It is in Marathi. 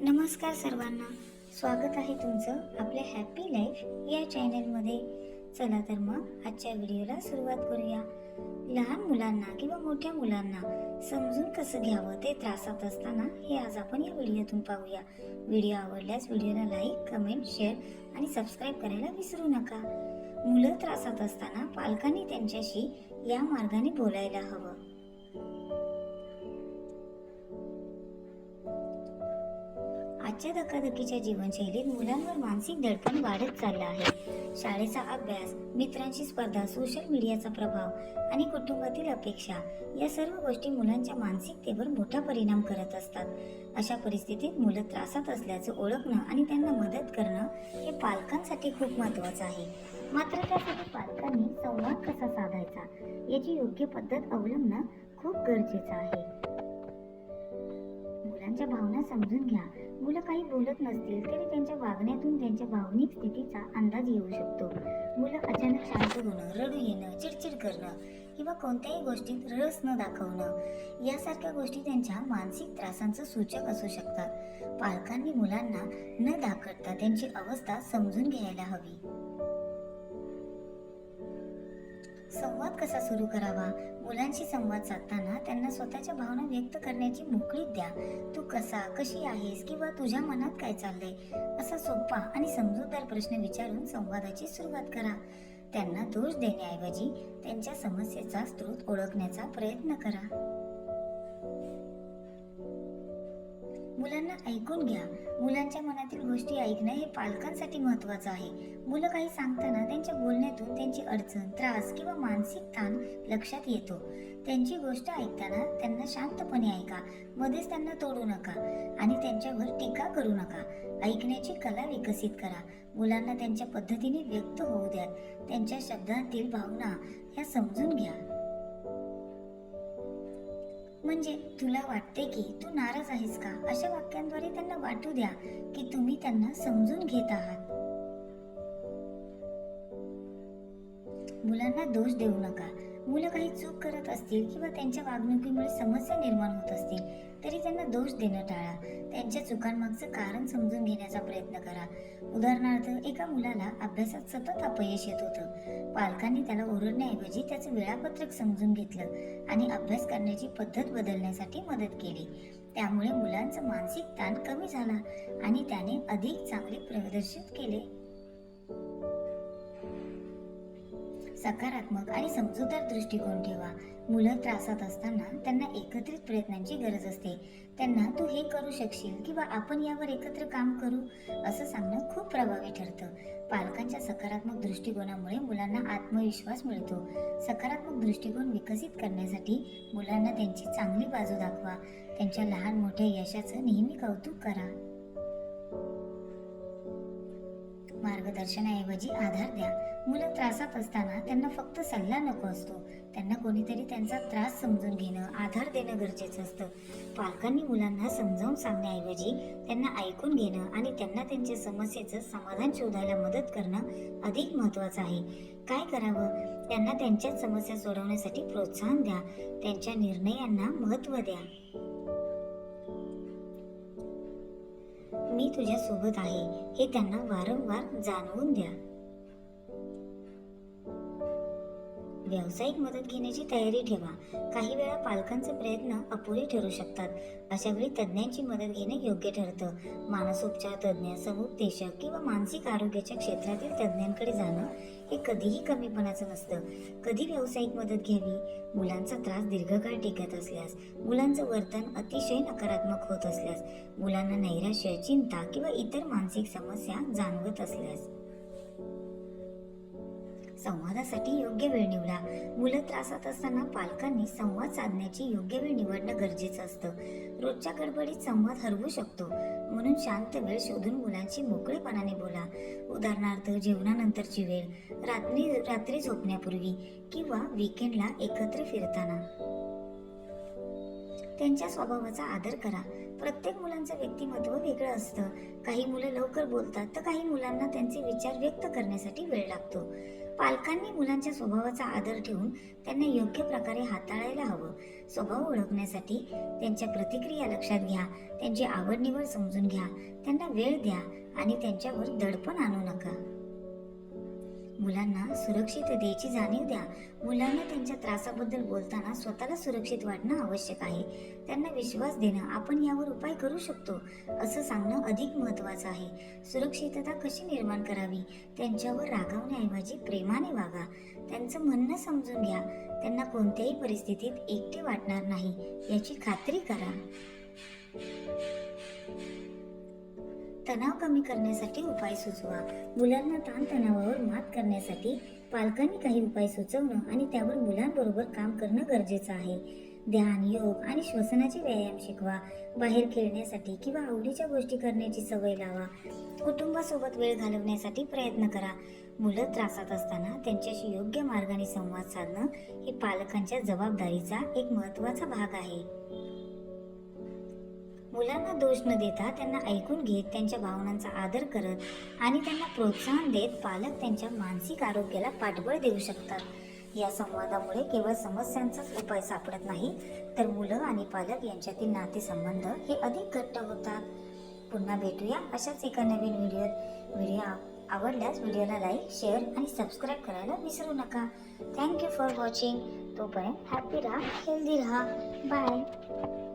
नमस्कार सर्वांना. स्वागत आहे तुमचं आपल्या हॅपी लाईफ या चॅनलमध्ये चला तर मग आजच्या व्हिडिओला सुरुवात करूया. लहान मुलांना किंवा मोठ्या मुलांना समजून कसं घ्यावं ते त्रासात असताना हे आज आपण या व्हिडिओतून पाहूया. व्हिडिओ आवडल्यास व्हिडिओला लाईक कमेंट शेअर आणि सबस्क्राईब करायला विसरू नका. मुलं त्रासात असताना पालकांनी त्यांच्याशी या मार्गाने बोलायला हवं. आजच्या धकाधकीच्या जीवनशैलीत मुलांवर मानसिक दडपण वाढत चाललं आहे. शाळेचा अभ्यास मित्रांची स्पर्धा सोशल मीडियाचा प्रभाव आणि कुटुंबातील अपेक्षा या सर्व गोष्टी मुलांच्या मानसिकतेवर मोठा परिणाम करत असतात. अशा परिस्थितीत मुलं त्रासात असल्याचं ओळखणं आणि त्यांना मदत करणं हे पालकांसाठी खूप महत्त्वाचं आहे. मात्र त्यासाठी पालकांनी संवाद कसा साधायचा याची योग्य पद्धत अवलंबणं खूप गरजेचं आहे. मुलांच्या भावना समजून घ्या. मुलं काही बोलत नसतील तरी त्यांच्या वागण्यातून त्यांच्या भावनिक स्थितीचा अंदाज येऊ शकतो. मुलं अचानक शांत होणं रडू येणं चिडचिड करणं किंवा कोणत्याही गोष्टीत रस न दाखवणं यासारख्या गोष्टी त्यांच्या मानसिक त्रासांचं सूचक असू शकतात. पालकांनी मुलांना न दाखवता त्यांची अवस्था समजून घ्यायला हवी. संवाद कसा सुरू करावा? मुलांशी संवाद साधताना त्यांना स्वतःच्या भावना व्यक्त करण्याची मोकळी द्या. तू कसा कशी आहेस किंवा तुझ्या मनात काय चाललंय? असा सोपा आणि समजूतदार प्रश्न विचारून संवादाची सुरुवात करा. त्यांना दोष देण्याऐवजी त्यांच्या समस्येचा स्रोत ओळखण्याचा प्रयत्न करा. मुलांना ऐकून घ्या. मुलांच्या मनातील गोष्टी ऐकणं हे पालकांसाठी महत्वाचं आहे. मुलं काही सांगताना त्यांच्या बोलण्यातून त्यांची अडचण त्रास किंवा मानसिक ताण लक्षात येतो. त्यांची गोष्ट ऐकताना त्यांना शांतपणे ऐका. मध्येच त्यांना तोडू नका आणि त्यांच्यावर टीका करू नका. ऐकण्याची कला विकसित करा. मुलांना त्यांच्या पद्धतीने व्यक्त होऊ द्यात. त्यांच्या शब्दांतील भावना ह्या समजून घ्या. म्हणजे तुला वाटते की तू नाराज आहेस का? अशा वाक्यांद्वारे त्यांना वाटू द्या की तुम्ही त्यांना समजून घेत आहात. मुलांना दोष देऊ नका. मुलं काही चूक करत असतील किंवा त्यांच्या वागणुकीमुळे समस्या निर्माण होत असतील तरी त्यांना दोष देणं टाळा. त्यांच्या चुकांमागचं कारण समजून घेण्याचा प्रयत्न करा. उदाहरणार्थ एका मुलाला अभ्यासात सतत अपयश येत होतं. पालकांनी त्याला ओरडण्याऐवजी त्याचं वेळापत्रक समजून घेतलं आणि अभ्यास करण्याची पद्धत बदलण्यासाठी मदत केली. त्यामुळे मुलांचं मानसिक ताण कमी झाला आणि त्याने अधिक चांगले प्रदर्शित केले. सकारात्मक आणि समजूतदार दृष्टिकोन ठेवा. मुलं त्रासात असताना त्यांना एकत्रित प्रयत्नांची गरज असते. त्यांना तू हे करू शकशील किंवा आपण यावर एकत्र काम करू असं सांगणं खूप प्रभावी ठरतं. पालकांच्या सकारात्मक दृष्टिकोनामुळे मुलांना आत्मविश्वास मिळतो. सकारात्मक दृष्टिकोन विकसित करण्यासाठी मुलांना त्यांची चांगली बाजू दाखवा. त्यांच्या लहान मोठ्या यशाचं नेहमी कौतुक करा. मार्गदर्शनाऐवजी आधार द्या. मुलं त्रासात असताना त्यांना फक्त सल्ला नको असतो. त्यांना कोणीतरी त्यांचा त्रास समजून घेणं आधार देणं गरजेचं असतं. पालकांनी मुलांना समजावून सांगण्याऐवजी त्यांना ऐकून घेणं आणि त्यांना त्यांच्या समस्येचं समाधान शोधायला मदत करणं अधिक महत्त्वाचं आहे. काय करावं? त्यांना त्यांच्याच समस्या सोडवण्यासाठी प्रोत्साहन द्या. त्यांच्या निर्णयांना महत्त्व द्या. मी तुझ्यासोबत आहे हे त्यांना वारंवार जाणवून द्या. व्यावसायिक मदत घेण्याची तयारी ठेवा. काही वेळा पालकांचे प्रयत्न अपुरे ठरू शकतात. अशा वेळी तज्ज्ञांची मदत घेणे योग्य ठरतं. मानसोपचार तज्ज्ञ समुपदेशक किंवा मानसिक आरोग्याच्या क्षेत्रातील तज्ज्ञांकडे जाणं हे कधीही कमीपणाचं नसतं. कधी व्यावसायिक मदत घ्यावी? मुलांचा त्रास दीर्घकाळ टिकत असल्यास मुलांचं वर्तन अतिशय नकारात्मक होत असल्यास मुलांना नैराश्य चिंता किंवा इतर मानसिक समस्या जाणवत असल्यास. संवादासाठी योग्य वेळ निवडा. मुलं त्रासात असताना पालकांनी संवाद साधण्याची योग्य वेळ निवडणं गरजेचं असतं. रोजच्या गडबडीत संवाद हरवू शकतो. म्हणून शांत वेळ शोधून मुलांशी मोकळेपणाने बोला. उदाहरणार्थ जेवणानंतरची वेळ रात्री रात्री झोपण्यापूर्वी किंवा विकेंडला एकत्र फिरताना. त्यांच्या स्वभावाचा आदर करा. प्रत्येक मुलांचं व्यक्तिमत्व वेगळं असतं. काही मुलं लवकर बोलतात तर काही मुलांना त्यांचे विचार व्यक्त करण्यासाठी वेळ लागतो. पालकांनी मुलांच्या स्वभावाचा आदर ठेवून त्यांना योग्य प्रकारे हाताळायला हवं. स्वभाव ओळखण्यासाठी त्यांच्या प्रतिक्रिया लक्षात घ्या त्यांची आवड निवड समजून घ्या त्यांना वेळ द्या आणि त्यांच्यावर दडपण आणू नका. मुलांना सुरक्षिततेची जाणीव द्या. मुलांना त्यांच्या त्रासाबद्दल बोलताना स्वतःला सुरक्षित वाटणं आवश्यक आहे. त्यांना विश्वास देणं आपण यावर उपाय करू शकतो असं सांगणं अधिक महत्त्वाचं आहे. सुरक्षितता कशी निर्माण करावी? त्यांच्यावर रागावण्याऐवजी प्रेमाने वागा. त्यांचं म्हणणं समजून घ्या. त्यांना कोणत्याही परिस्थितीत एकटे वाटणार नाही याची खात्री करा. तणाव कमी करण्यासाठी उपाय सुचवा. मुलांना ताणतणावावर मात करण्यासाठी पालकांनी काही उपाय सुचवणं आणि त्यावर मुलांबरोबर काम करणं गरजेचं आहे. ध्यान योग आणि श्वसनाचे व्यायाम शिकवा. बाहेर खेळण्यासाठी किंवा आवडीच्या गोष्टी करण्याची सवय लावा. कुटुंबासोबत वेळ घालवण्यासाठी प्रयत्न करा. मुलं त्रासात असताना त्यांच्याशी योग्य मार्गाने संवाद साधणं हे पालकांच्या जबाबदारीचा एक महत्त्वाचा भाग आहे. मुलांना दोष न देता त्यांना ऐकून घेत त्यांच्या भावनांचा आदर करत आणि त्यांना प्रोत्साहन देत पालक त्यांच्या मानसिक आरोग्याला पाठबळ देऊ शकतात. या संवादामुळे केवळ समस्यांचाच उपाय सापडत नाही तर मुलं आणि पालक यांच्यातील नातेसंबंध हे अधिक घट्ट होतात. पुन्हा भेटूया अशाच एका नवीन व्हिडिओत. व्हिडिओ आवडल्यास व्हिडिओला लाईक शेअर आणि सबस्क्राईब करायला विसरू नका. थँक्यू फॉर वॉचिंग तोपर्यंत हॅपी राहा हेल्दी राहा. बाय